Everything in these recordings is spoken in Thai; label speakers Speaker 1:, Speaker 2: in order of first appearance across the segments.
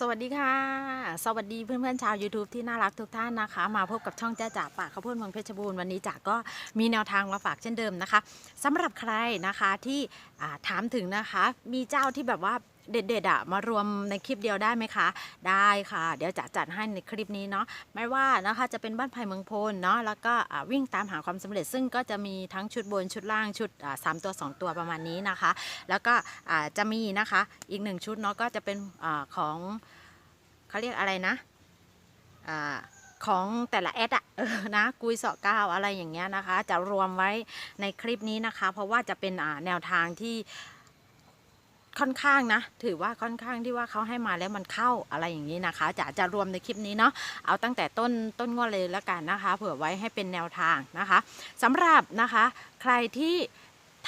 Speaker 1: สวัสดีค่ะ สวัสดีเพื่อนๆชาว YouTube ที่น่ารักทุกท่านนะคะ มาพบกับช่องจ้าจ่าปากข้าวโพดเมืองเพชรบูรณ์วันนี้จ่าก็มีแนวทางมาฝากเช่นเดิมนะคะสำหรับใครนะคะที่ถามถึงนะคะ มีเจ้าที่แบบว่า เด็ดๆอะมารวมในคลิปเดียวได้ไหมคะ ได้ค่ะ เดี๋ยวจะจัดให้ในคลิปนี้เนาะไม่ว่านะคะจะเป็นบ้านไผ่เมืองโพลเนาะแล้วก็วิ่งตามหาความสำเร็จซึ่งก็จะมีทั้งชุดบนชุดล่างชุดสามตัวสองตัวประมาณนี้นะคะ แล้วก็จะมีนะคะอีกหนึ่งชุดเนาะก็จะเป็นอของเขาเรียกอะไรนะของแต่ละแอดอะนะกุยเสาะก้าวอะไรอย่างเงี้ยนะคะ จะรวมไว้ในคลิปนี้นะคะ เพราะว่าจะเป็นแนวทางที่ ค่อนข้างนะ ถือว่าค่อนข้างที่ว่าเขาให้มาแล้วมันเข้าอะไรอย่างนี้นะคะจะจะรวมในคลิปนี้เนาะเอาตั้งแต่ต้นต้นงวดเลยแล้วกันนะคะ เผื่อไว้ให้เป็นแนวทางนะคะสำหรับนะคะ ใครที่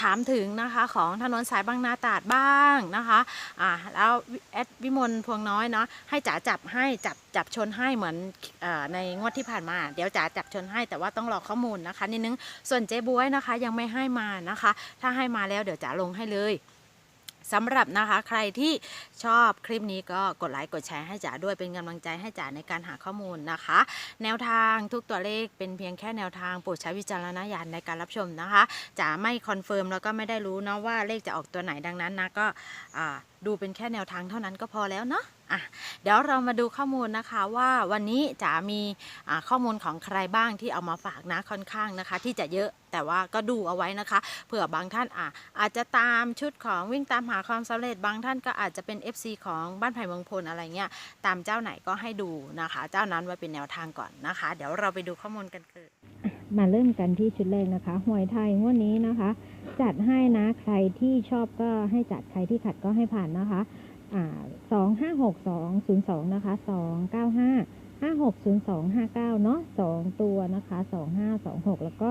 Speaker 1: ถามถึงนะคะของถนนสายบางนาตราดบ้างนะคะอ่าแล้วแอดวิมลพวงน้อยเนาะให้จ๋าจับให้จับจับชนให้เหมือนออในงวดที่ผ่านมา เดี๋ยวจ๋าจับชนให้แต่ว่าต้องรอข้อมูลนะคะนิดนึงส่วนเจ๊บวยนะคะยังไม่ให้มานะคะ ถ้าให้มาแล้วเดี๋ยวจ๋าลงให้เลย สำหรับนะคะใครที่ชอบคลิปนี้ก็กดไลค์กดแชร์ให้จ๋าด้วยเป็นกำลังใจให้จ๋าในการหาข้อมูลนะคะ แนวทางทุกตัวเลขเป็นเพียงแค่แนวทางโปรดใช้วิจารณญาณในการรับชมนะคะจ๋าไม่คอนเฟิร์มแล้วก็ไม่ได้รู้นะว่าเลขจะออกตัวไหนดังนั้นนะก็ดูเป็นแค่แนวทางเท่านั้นก็พอแล้วเนาะ อะเดี๋ยวเรามาดูข้อมูลนะคะว่าวันนี้จ๋ามีข้อมูลของใครบ้างที่เอามาฝากนะค่อนข้างนะคะ ที่จะเยอะแต่ว่าก็ดูเอาไว้นะคะเผื่อบางท่านอะอาจจะตามชุดของวิ่งตามหาความสำเร็จบางท่านก็อาจจะเป็น FC ของบ้านไผ่เมืองพลอะไรเงี้ยตามเจ้าไหนก็ให้ดูนะคะ เจ้านั้นไว้เป็นแนวทางก่อนนะคะ เดี๋ยวเราไปดูข้อมูลกันเกิด
Speaker 2: มาเริ่มกันที่ชุดแรกนะคะหวยไทยงวดนี้นะคะ จัดให้นะใครที่ชอบก็ให้จัดใครที่ขัดก็ให้ผ่านนะคะ สองห้าหกสองศูนย์สองนะคะสองเก้าห้าห้าหกศูนย์สองห้าเก้าเนาะสองตัวนะคะสองห้าสองหกแล้วก็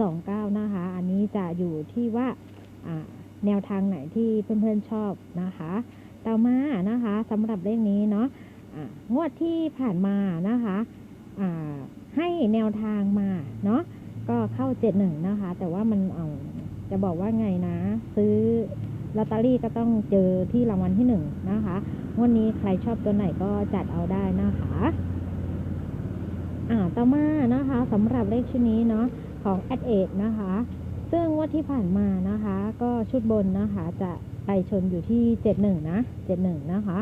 Speaker 2: สองเก้านะคะ อันนี้จะอยู่ที่ว่าอ่าแนวทางไหนที่เพื่อนๆชอบนะคะ ต่อมานะคะสำหรับเลขนี้เนาะอ่างวดที่ผ่านมานะคะให้แนวทางมาเนาะก็เข้าเจ็ดหนึ่งนะคะ แต่ว่ามันเอาจะบอกว่าไงนะ ซื้อ ลอตเตอรี่ก็ต้องเจอที่รางวัลที่หนึ่งนะคะงวันนี้ใครชอบตัวไหนก็จัดเอาได้นะคะอ่าต่อมานะคะสำหรับเลขชุดนี้เนาะของแอดเอนะคะ ซึ่งงว่าที่ผ่านมานะคะ ก็ชุดบนนะคะ จะไปชนอยู่ที่เจ็ดหนึ่งนะเจ็ดหนึ่งนะคะ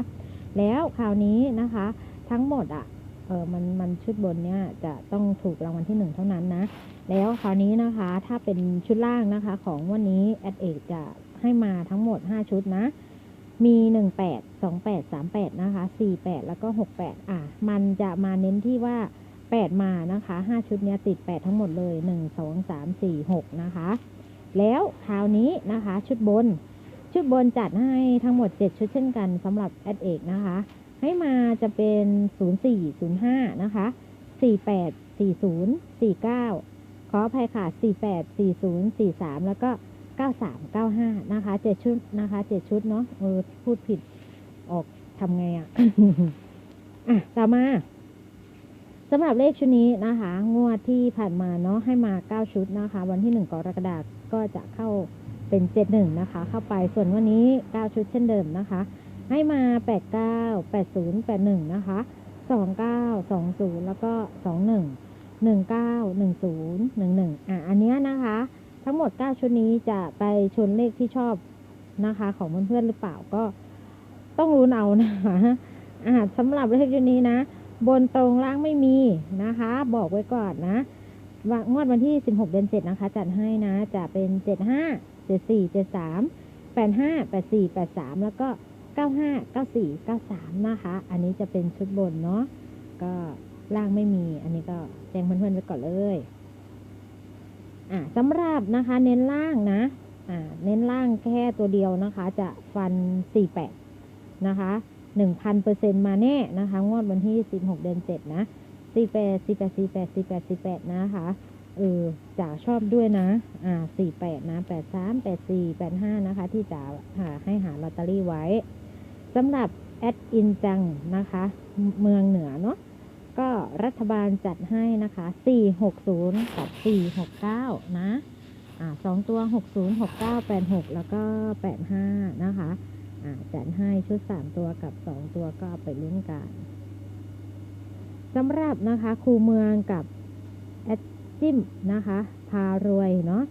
Speaker 2: แล้วคราวนี้นะคะ ทั้งหมดอะเออมันมันชุดบนเนี่ยจะต้องถูกรางวัลที่หนึ่งเท่านั้นนะ แล้วคราวนี้นะคะถ้าเป็นชุดล่างนะคะ ของวันนี้แอดเอกจะให้มาทั้งหมด 5 ชุดนะ มี 18 28 38 นะคะ 48 แล้วก็ 68 อะ มันจะมาเน้นที่ว่า 8 มานะคะ 5 ชุดเนี้ยติด 8 ทั้งหมดเลย 1 2 3 4 6 นะคะ แล้วคราวนี้นะคะชุดบน ชุดบนจัดให้ทั้งหมด 7 ชุดเช่นกันสำหรับแอดเอกนะคะ ให้มาจะเป็น 0405 นะคะ 48 40 49 ออภัยค่ะ 48 40 43 แล้วก็ 93 95 นะคะ 7 ชุดนะคะ 7 ชุดเนาะเออพูดผิดออกทำไงอะอะ ต่อมาสำหรับเลขชุดนี้นะคะ งวดที่ผ่านมาเนาะให้มา 9 ชุดนะคะ วันที่ 1กรกฎาคมก็จะเข้าเป็น 71 นะคะ เข้าไปส่วนวันนี้ 9 ชุดเช่นเดิมนะคะ ให้มา 89 80 81 นะคะ 29 20 แล้วก็ 21 19 10 11 อะ อันเนี้ยนะคะ ทั้งหมด 9 ชุดนี้จะไปชนเลขที่ชอบนะคะ ของเพื่อนๆหรือเปล่าก็ต้องรู้นเอานะคะอ่าสำหรับเลขชุดนี้นะ บนตรงล่างไม่มีนะคะ บอกไว้ก่อนนะว่างวดวันที่ 16 เดือน 7 นะคะ จัดให้นะ จะเป็น 75 74 73 85 84 83 แล้วก็ 95 94 93 นะคะ อันนี้จะเป็นชุดบนเนาะก็ ล่างไม่มี อันนี้ก็แจ้งเพื่อนๆไว้ก่อนเลยอ่าสำหรับนะคะเน้นล่างนะอ่าเน้นล่างแค่ตัวเดียวนะคะ จะฟัน 48 นะคะ 1,000เปอร์เซ็นมาแน่นะคะ งวดวันที่ 16 เดือน 7 นะ48 48 48 48 48 นะคะเออจ๋าชอบด้วยนะ อ่า 48 นะ 83 84 85 นะคะ ที่จ๋าหาให้หาลอตเตอรี่ไว้สำหรับแอดอินจังนะคะ เมืองเหนือเนาะ ก็รัฐบาลจัดให้นะคะ 460 กับ 469 นะอ่าสองตัว 60 69 86 แล้วก็ 85 นะคะอ่าจัดให้ชุด 3 ตัวกับ 2 ตัวก็ไปลุ้นกันสำหรับนะคะครูเมืองกับแอดจิมนะคะ พารวยเนาะ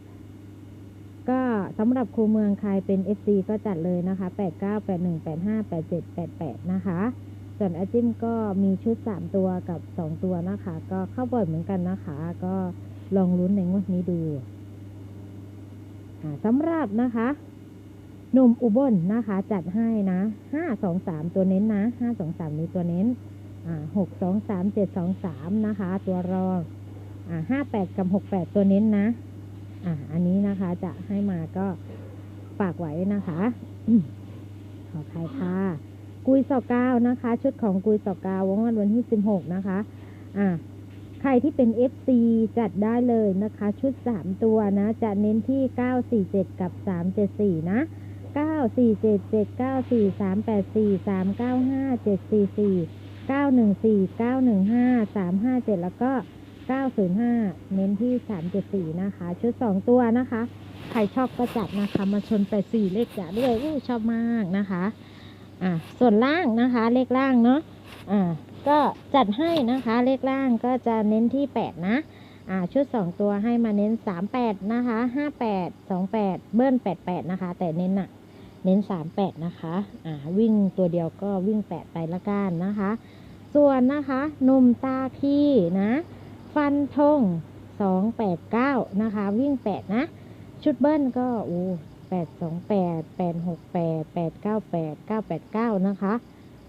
Speaker 2: ก็สำหรับครูเมืองใครเป็น FC ก็จัดเลยนะคะ 89 81 85 87 88 นะคะ ส่วนอดจิมก็มีชุด 3 ตัวกับ 2 ตัวนะคะ ก็เข้าบ่อยเหมือนกันนะคะ ก็ลองลุ้นในงวดนี้ดูอ่าสำหรับนะคะหนุ่มอุบลนะคะ จัดให้นะห้าสองสามตัวเน้นนะห้าสองสามนี้ตัวเน้นอ่าหกสองสามเจ็ดสองสามนะคะ ตัวรองอ่าห้าแปดกับหกแปดตัวเน้นนะอ่าอันนี้นะคะจะให้มาก็ฝากไว้นะคะ ขอใครค่ะ กุยสอก้านะคะ ชุดของกุยสอก้าวงวันวันที่สิบหกนะคะอ่าใครที่เป็น FC จัดได้เลยนะคะ ชุด3ตัวนะ จะเน้นที่947กับ374นะ9477 94384 395 744 914 915 357แล้วก็905เน้นที่374นะคะ ชุด2ตัวนะคะ ใครชอบก็จัดนะคะ มาชน84เลขจ่าด้วยอู้ชอบมากนะคะ อะส่วนล่างนะคะเลขล่างเนาะอ่าก็จัดให้นะคะเลขล่างก็จะเน้นที่ 8 นะอ่าชุด 2 ตัวให้มาเน้น 38 นะคะ 58 28 เบิ้ล 88 นะคะ แต่เน้นอะเน้น 38 นะคะอ่าวิ่งตัวเดียวก็วิ่ง 8 ไปละกันนะคะ ส่วนนะคะนุ่มตาคีนะ ฟันธง289 นะคะ วิ่ง 8 นะ ชุดเบิ้ลก็โอ้ 828 868 898 989 นะคะ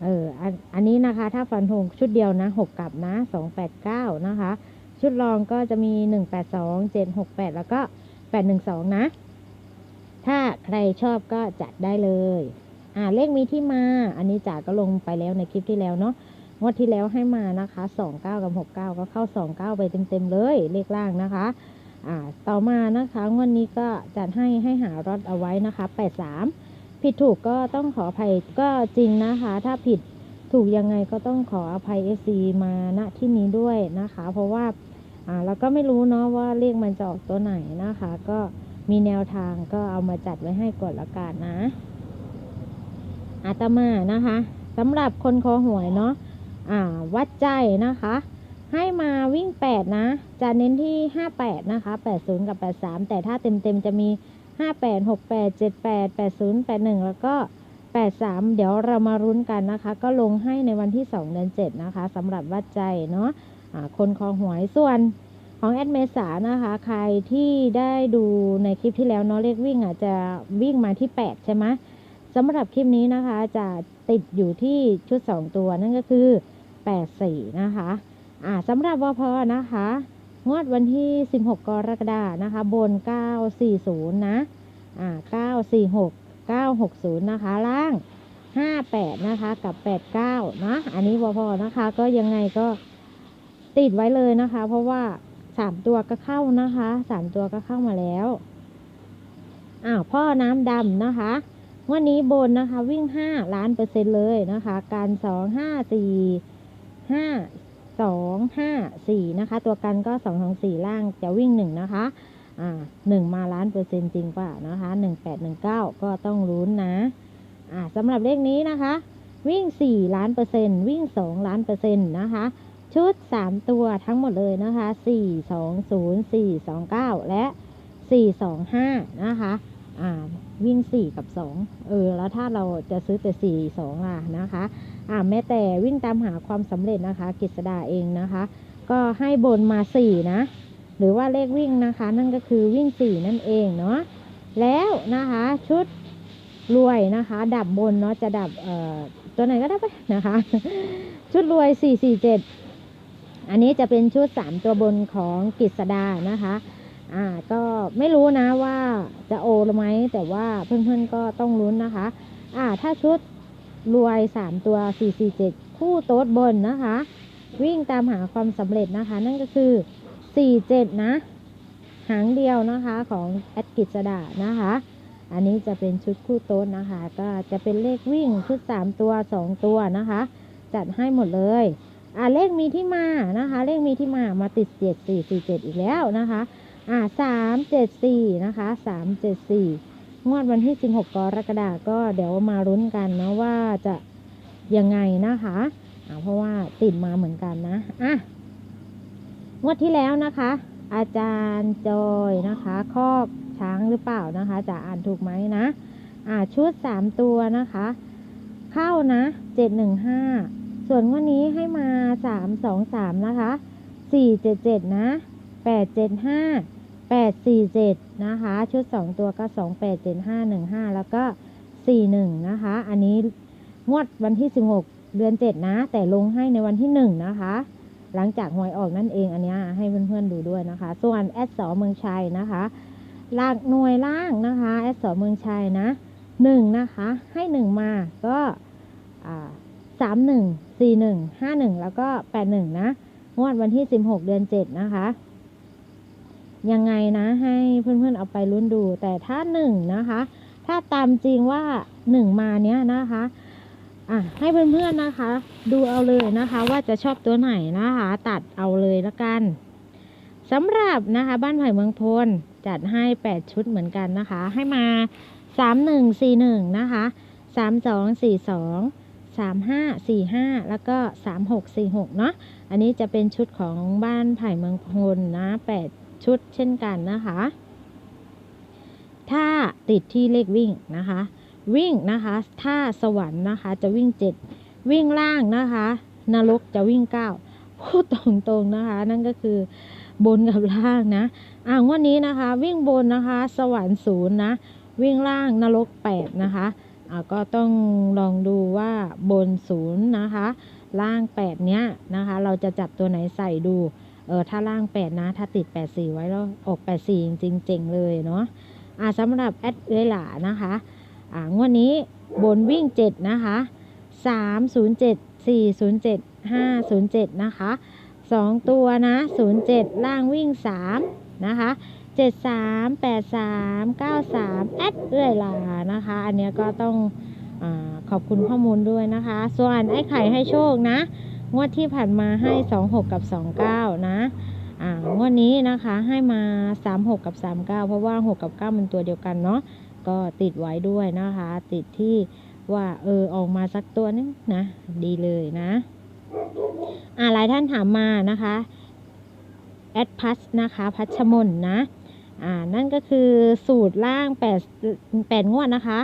Speaker 2: เอออันอันนี้นะคะ ถ้าฟันธงชุดเดียวนะหกกลับนะสองแปดเก้านะคะ ชุดรองก็จะมีหนึ่งแปดสองเจ็ดหกแปดแล้วก็แปดหนึ่งสองนะ ถ้าใครชอบก็จัดได้เลย อ่า เลขมีที่มา อันนี้จ๋าก็ลงไปแล้วในคลิปที่แล้วเนาะงวดที่แล้วให้มานะคะสองเก้ากับหกเก้าก็เข้าสองเก้าไปเต็มๆเลย เลขล่างนะคะ ต่อมานะคะงวดนี้ก็จัดให้ให้หารถเอาไว้นะคะแปดสามผิดถูกก็ต้องขออภัยก็จริงนะคะ ถ้าผิดถูกยังไงก็ต้องขออภัย FC มาณที่นี้ด้วยนะคะ เพราะว่าอ่าเราก็ไม่รู้เนาะว่าเลขมันจะออกตัวไหนนะคะ ก็มีแนวทางก็เอามาจัดไว้ให้ก่อนละกันนะอาตมานะคะสำหรับคนคอหวยเนาะอ่าวัดใจนะคะ ให้มาวิ่ง 8 นะ จะเน้นที่ 58 นะคะ 80 กับ 83 แต่ถ้าเต็มๆ จะมีห้าแปดหกแปดเจ็ดแปดแปดศูนย์แปดหนึ่งแล้วก็แปดสามเดี๋ยวเรามารุ้นกันนะคะ ก็ลงให้ในวันที่สองเดือนเจ็ดนะคะสำหรับวัดใจเนาะะคนคอหวยส่วนของแอดเมษานะคะ ใครที่ได้ดูในคลิปที่แล้วเนาะเลขวิ่งอะจะวิ่งมาที่ 8 ใช่ไหมสำหรับคลิปนี้นะคะจะติดอยู่ที่ชุด 2 ตัวนั่นก็คือ 84 นะคะ อ่าสำหรับวพนะคะ งวดวันที่ 16 กรกฎานะคะ บน 940 นะอ่า946 960 นะคะ ล่าง 58 นะคะ กับ 89 นะ อันนี้พอพอนะคะ ก็ยังไงก็ติดไว้เลยนะคะ เพราะว่า 3 ตัวก็เข้านะคะ 3 ตัวก็เข้ามาแล้วอ้าวพ่อน้ำดำนะคะวันนี้บนนะคะวิ่ง 5 ล้านเปอร์เซ็นต์เลยนะคะ การ 2 5 4 5 สองห้าสี่นะคะ ตัวกันก็สองสองสี่ล่างจะวิ่งหนึ่งนะคะอ่าหนึ่งมาล้านเปอร์เซ็นต์จริงป่ะนะคะหนึ่งแปดหนึ่งเก้าก็ต้องลุ้นนะอ่าสำหรับเลขนี้นะคะ วิ่งสี่ล้านเปอร์เซ็นต์วิ่งสองล้านเปอร์เซ็นต์นะคะ ชุดสามตัวทั้งหมดเลยนะคะสี่สองศูนย์สี่สองเก้าและสี่สองห้านะคะอ่าวิ่งสี่กับสองเออแล้วถ้าเราจะซื้อแต่สี่สองล่ะนะคะ อ่าแม้แต่วิ่งตามหาความสำเร็จนะคะกฤษดาเองนะคะ ก็ให้บนมาสี่นะหรือว่าเลขวิ่งนะคะ นั่นก็คือวิ่งสี่นั่นเองเนาะแล้วนะคะชุดรวยนะคะ ดับบนเนาะจะดับเอ่อตัวไหนก็ได้ไปนะคะ ชุดรวยสี่สี่เจ็ดอันนี้จะเป็นชุดสามตัวบนของกฤษดานะคะอ่าก็ไม่รู้นะว่าจะโอหรือไหมแต่ว่าเพื่อนๆก็ต้องลุ้นนะคะอ่าถ้าชุด รวย 3 ตัว 447 คู่โต๊ดบนนะคะ วิ่งตามหาความสำเร็จนะคะ นั่นก็คือ 47 นะ หางเดียวนะคะของแอดกิจดานะคะ อันนี้จะเป็นชุดคู่โต๊ดนะคะ ก็จะเป็นเลขวิ่งชุด 3 ตัว 2 ตัวนะคะ จัดให้หมดเลยอ่าเลขมีที่มานะคะ เลขมีที่มามาติด 7 4 4 7 อีกแล้วนะคะอ่า3 7 4 นะคะ 3 7 4 งวดวันที่ 16 กรกฎาคมก็เดี๋ยวมารุ้นกันนะว่าจะยังไงนะคะเพราะว่าติดมาเหมือนกันนะอะงวดที่แล้วนะคะ อาจารย์จอยนะคะคอกช้างหรือเปล่านะคะ จะอ่านถูกไหมนะ อ่าชุด 3 ตัวนะคะ เข้านะ 715 ส่วนงวันนี้ให้มา 323 นะคะ 477 นะ 875 847 นะคะ ชุด 2 ตัวก็ 287515 แล้วก็ 41 นะคะ อันนี้งวดวันที่ 16 เดือน 7 นะ แต่ลงให้ในวันที่ 1 นะคะ หลังจากหวยออกนั่นเองอันเนี้ยให้เพื่อนๆดูด้วยนะคะ ส่วนแอดสอเมืองชัยนะคะหลักหน่วยล่างนะคะแอดสอเมืองชัยนะหนึ่งนะคะ ให้หนึ่งมาก็สามหนึ่งสี่หนึ่งห้าหนึ่งแล้วก็แปดหนึ่งนะ งวดวันที่สิบหกเดือนเจ็ดนะคะ ยังไงนะให้เพื่อนๆเอาไปลุ้นดู แต่ถ้าหนึ่งนะคะ ถ้าตามจริงว่าหนึ่งมาเนี้ยนะคะอะให้เพื่อนๆนะคะ ดูเอาเลยนะคะว่าจะชอบตัวไหนนะคะ ตัดเอาเลยละกันสำหรับนะคะ บ้านไผ่เมืองพลจัดให้ 8 ชุดเหมือนกันนะคะ ให้มา 3 1 4 1 นะคะ 3 2 4 2 3 5 4 5 แล้วก็ 3 6 4 6 เนาะอันนี้จะเป็นชุดของบ้านไผ่เมืองพลนะ 8 ชุดเช่นกันนะคะ ถ้าติดที่เลขวิ่งนะคะ วิ่งนะคะ ถ้าสวรรค์นะคะ จะวิ่ง 7 วิ่งล่างนะคะ นรกจะวิ่ง 9 พูดตรงๆนะคะ นั่นก็คือบนกับล่างนะ อ่างวันนี้นะคะ วิ่งบนนะคะ สวรรค์ศูนย์นะ วิ่งล่างนรก 8 นะคะอ่าก็ต้องลองดูว่าบนศูนย์นะคะ ล่าง 8 เนี้ยนะคะ เราจะจับตัวไหนใส่ดู เออถ้าล่าง 8 นะ ถ้าติด 84 ไว้แล้วออก 84 จริงๆเจ๋งเลยเนาะอ่าสำหรับแอดเอหลานะคะอ่างวดนี้บนวิ่ง 7 นะคะ 307 407 507 นะคะ 2 ตัวนะ 07 ล่างวิ่ง 3 นะคะ 73 83 93 แอดเอื้อยลานะคะ อันเนี้ยก็ต้องอขอบคุณข้อมูลด้วยนะคะ ส่วนไอ้ไข่ให้โชคนะ งวดที่ผ่านมาให้ 26 กับ 29 นะอ่างวดนี้นะคะให้มา 36 กับ 39 เพราะว่า 6 กับ 9 มันตัวเดียวกันเนาะก็ติดไว้ด้วยนะคะ ติดที่ว่าเออออกมาสักตัวนึงนะ ดีเลยนะอ่าหลายท่านถามมานะคะแอดพัชนะคะ พัชมนนะอ่านั่นก็คือสูตรล่าง8 8งวดนะคะ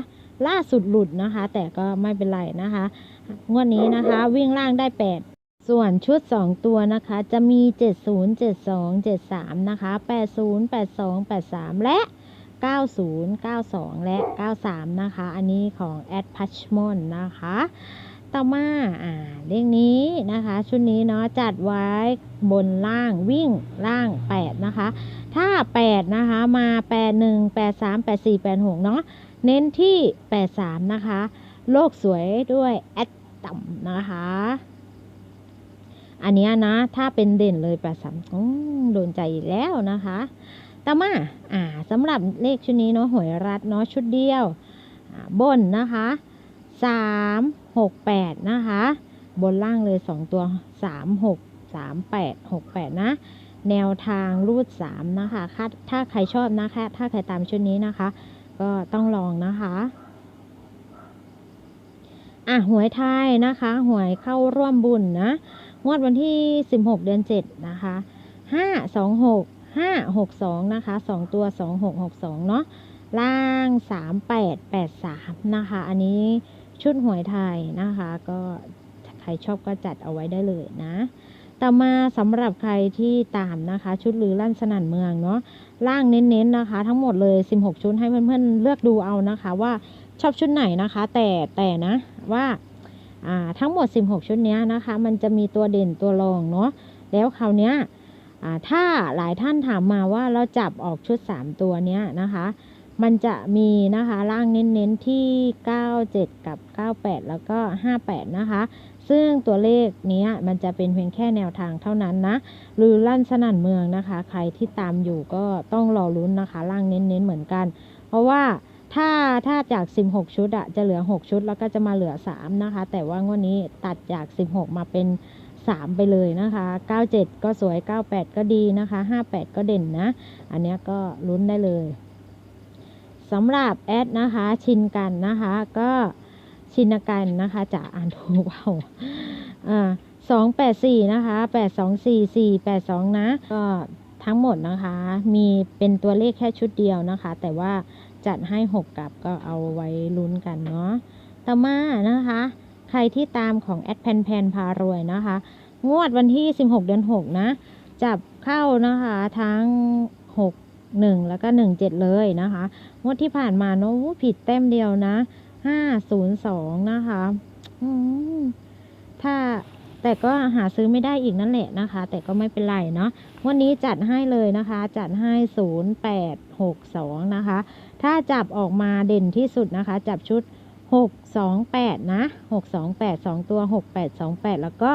Speaker 2: ล่าสุดหลุดนะคะ แต่ก็ไม่เป็นไรนะคะ งวดนี้นะคะ วิ่งล่างได้ 8 ส่วนชุด 2 ตัวนะคะ จะมี 70 72 73 นะคะ 80 82 83 และ 90 92 และ 93 นะคะ อันนี้ของแอดพัชมอนนะคะ ต่อมาอ่าเลขนี้นะคะ ชุดนี้เนาะจัดไว้บนล่างวิ่งล่าง 8 นะคะ ถ้า 8 นะคะ มา 81 83 84 86 เนาะเน้นที่ 83 นะคะ โลกสวยด้วยแอดต่ำนะคะ อันนี้นะ ถ้าเป็นเด่นเลย83อืมโดนใจแล้วนะคะต่อมาอ่าสำหรับเลขชุดนี้เนาะหวยรัดเนาะชุดเดียวบนนะคะสามหกแปดนะคะ บนล่างเลยสองตัวสามหกสามแปดหกแปดนะ แนวทางรูดสามนะคะถ้าถ้าใครชอบนะคะถ้าใครตามชุดนี้นะคะ ก็ต้องลองนะคะอะหวยไทยนะคะ หวยเข้าร่วมบุญนะ งวดวันที่ 16 เดือน 7 นะคะ 526 562 นะคะ 2 ตัว 2662 เนาะล่าง 3883 นะคะ อันนี้ชุดหวยไทยนะคะ ก็ใครชอบก็จัดเอาไว้ได้เลยนะ ต่อมาสำหรับใครที่ตามนะคะ ชุดลือลั่นสนั่นเมืองเนาะล่างเน้นๆนะคะ ทั้งหมดเลย 16 ชุดให้เพื่อนๆเลือกดูเอานะคะ ว่าชอบชุดไหนนะคะ แต่แต่นะว่า ทั้งหมด 16 ชุดนี้นะคะ มันจะมีตัวเด่นตัวรองเนาะแล้วคราวเนี้ยอ่าถ้าหลายท่านถามมาว่าเราจับออกชุด 3 ตัวเนี้ยนะคะ มันจะมีนะคะล่างเน้นๆที่ 97 กับ 98 แล้วก็ 58 นะคะ ซึ่งตัวเลขนี้มันจะเป็นเพียงแค่แนวทางเท่านั้นนะหรือลั่นสนั่นเมืองนะคะ ใครที่ตามอยู่ก็ต้องรอลุ้นนะคะล่างเน้นๆเหมือนกัน เพราะว่า ถ้าถ้าจาก 16 ชุดอะจะเหลือ 6 ชุด แล้วก็จะมาเหลือ 3 นะคะ แต่ว่างวดนี้ตัดจาก 16 มาเป็น 3 ไปเลยนะคะ 97 ก็สวย 98 ก็ดีนะคะ 58 ก็เด่นนะ อันนี้ก็ลุ้นได้เลยสำหรับแอดนะคะ ชินกันนะคะ ก็ชินกันนะคะจะอ่านถูกเปล่าอ่าสองแปดสี่นะคะแปดสองสี่สี่แปดสองนะ ก็ทั้งหมดนะคะ มีเป็นตัวเลขแค่ชุดเดียวนะคะ แต่ว่า จัดให้หกกับก็เอาไว้ลุ้นกันเนาะ ต่อมานะคะ ใครที่ตามของแอดแพนแพนพารวยนะคะ งวดวันที่ 16 เดือน 6 นะ จับเข้านะคะทั้ง 6 1 แล้วก็ 1 7 เลยนะคะ งวดที่ผ่านมาเนอะผิดแต้มเดียวนะ 502 นะคะอืมถ้าแต่ก็หาซื้อไม่ได้อีกนั่นแหละนะคะ แต่ก็ไม่เป็นไรเนาะวันนี้จัดให้เลยนะคะ จัดให้ 0862 นะคะ ถ้าจับออกมาเด่นที่สุดนะคะ จับชุด 628 นะ 628 2 ตัว 6828 แล้วก็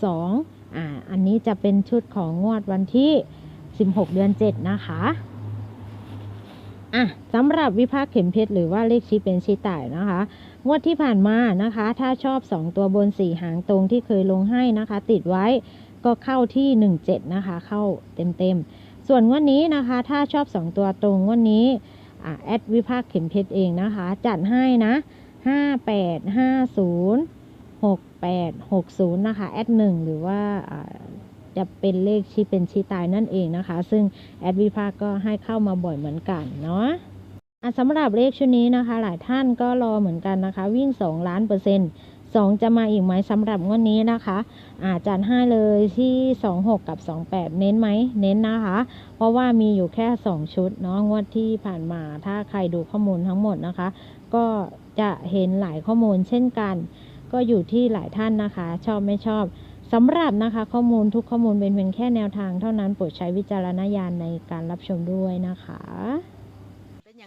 Speaker 2: 62อ่าอันนี้จะเป็นชุดของงวดวันที่ 16 เดือน 7 นะคะอะสำหรับวิภาคเข็มเพชรหรือว่าเลขชี้เป็นชี้ต่ายนะคะ งวดที่ผ่านมานะคะ ถ้าชอบ 2 ตัวบน 4 หางตรงที่เคยลงให้นะคะ ติดไว้ก็เข้าที่ 17 นะคะ เข้าเต็มๆ ส่วนงวดนี้นะคะ ถ้าชอบ 2 ตัวตรงงวดนี้ แอดวิภาคเข็มเพชรเองนะคะ จัดให้นะ 5850 6860 นะคะ แอดหนึ่งหรือว่าจะเป็นเลขชี้เป็นชี้ตายนั่นเองนะคะ ซึ่งแอดวิภาคก็ให้เข้ามาบ่อยเหมือนกันเนาะอะสำหรับเลขชุดนี้นะคะ หลายท่านก็รอเหมือนกันนะคะ วิ่ง 2 ล้านเปอร์เซ็นต์ 2 จะมาอีกไหมสำหรับงวดนี้นะคะ อาจัดให้เลยที่ 26 กับ 28 เน้นไหมเน้นนะคะ เพราะว่ามีอยู่แค่ 2 ชุดเนาะงวดที่ผ่านมาถ้าใครดูข้อมูลทั้งหมดนะคะ ก็จะเห็นหลายข้อมูลเช่นกัน ก็อยู่ที่หลายท่านนะคะ ชอบไม่ชอบสำหรับนะคะข้อมูลทุกข้อมูลเป็นเพียงแค่แนวทางเท่านั้นโปรดใช้วิจารณญาณในการรับชมด้วยนะคะ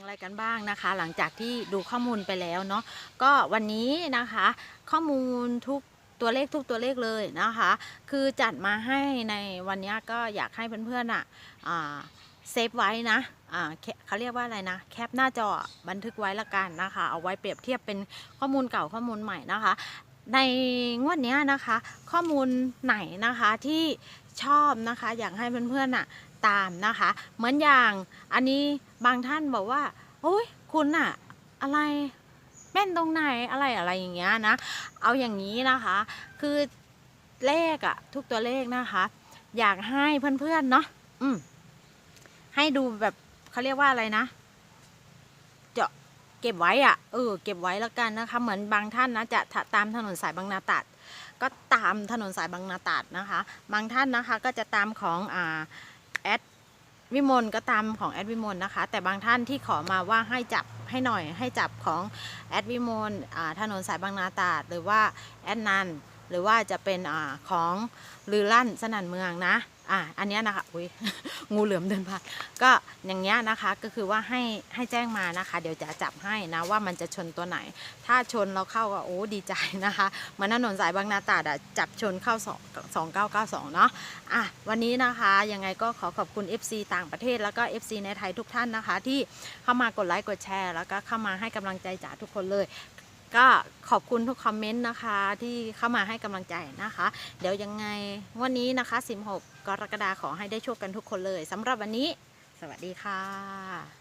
Speaker 1: อย่างไรกันบ้างนะคะ หลังจากที่ดูข้อมูลไปแล้วเนาะก็วันนี้นะคะ ข้อมูลทุกตัวเลขทุกตัวเลขเลยนะคะ คือจัดมาให้ในวันนี้ก็อยากให้เพื่อนๆอะอ่าเซฟไว้นะเขาเรียกว่าอะไรนะ แคปหน้าจอบันทึกไว้ละกันนะคะ เอาไว้เปรียบเทียบเป็นข้อมูลเก่าข้อมูลใหม่นะคะ ในงวดนี้นะคะ ข้อมูลไหนนะคะที่ชอบนะคะ อยากให้เพื่อนๆอะตามนะคะ เหมือนอย่างอันนี้บางท่านบอกว่า โอ้ยคุณอะอะไรแม่นตรงไหนอะไรอะไรอย่างเงี้ยนะ เอาอย่างนี้นะคะ คือเลขอะทุกตัวเลขนะคะ อยากให้เพื่อนๆเนาะอืมให้ดูแบบเขาเรียกว่าอะไรนะเจาะเก็บไว้อะเออเก็บไว้แล้วกันนะคะ เหมือนบางท่านนะจะตามถนนสายบางนาตราดก็ตามถนนสายบางนาตราดนะคะ บางท่านนะคะ ก็จะตามของอ่าแอด วิมลก็ตามของแอดวิมลนะคะ แต่บางท่านที่ขอมาว่าให้จับให้หน่อย ให้จับของแอดวิมลอ่าถนนสายบางนาตราดหรือว่าแอดนันหรือว่าจะเป็นอของลือลั่นสนันเมืองนะ อ่าอันนี้นะคะอุ้ยงูเหลือมเดินผ่านก็อย่างเงี้ยนะคะก็คือว่าให้ให้แจ้งมานะคะ เดี๋ยวจะจับให้นะว่ามันจะชนตัวไหน ถ้าชนเราเข้าก็โอ้ดีใจนะคะเหมือนถนนสายบางนาตราดอะจับชนเข้า2 2992 เนาะอะวันนี้นะคะยังไงก็ขอขอบคุณ FC ต่างประเทศแล้วก็ FC ในไทยทุกท่านนะคะ ที่เข้ามากดไลค์กดแชร์ แล้วก็เข้ามาให้กำลังใจจ๋าทุกคนเลย ก็ขอบคุณทุกคอมเมนต์นะคะที่เข้ามาให้กำลังใจนะคะ เดี๋ยวยังไงวันนี้นะคะ 16 กรกฎาขอให้ได้โชคกันทุกคนเลยสำหรับวันนี้ สวัสดีค่ะ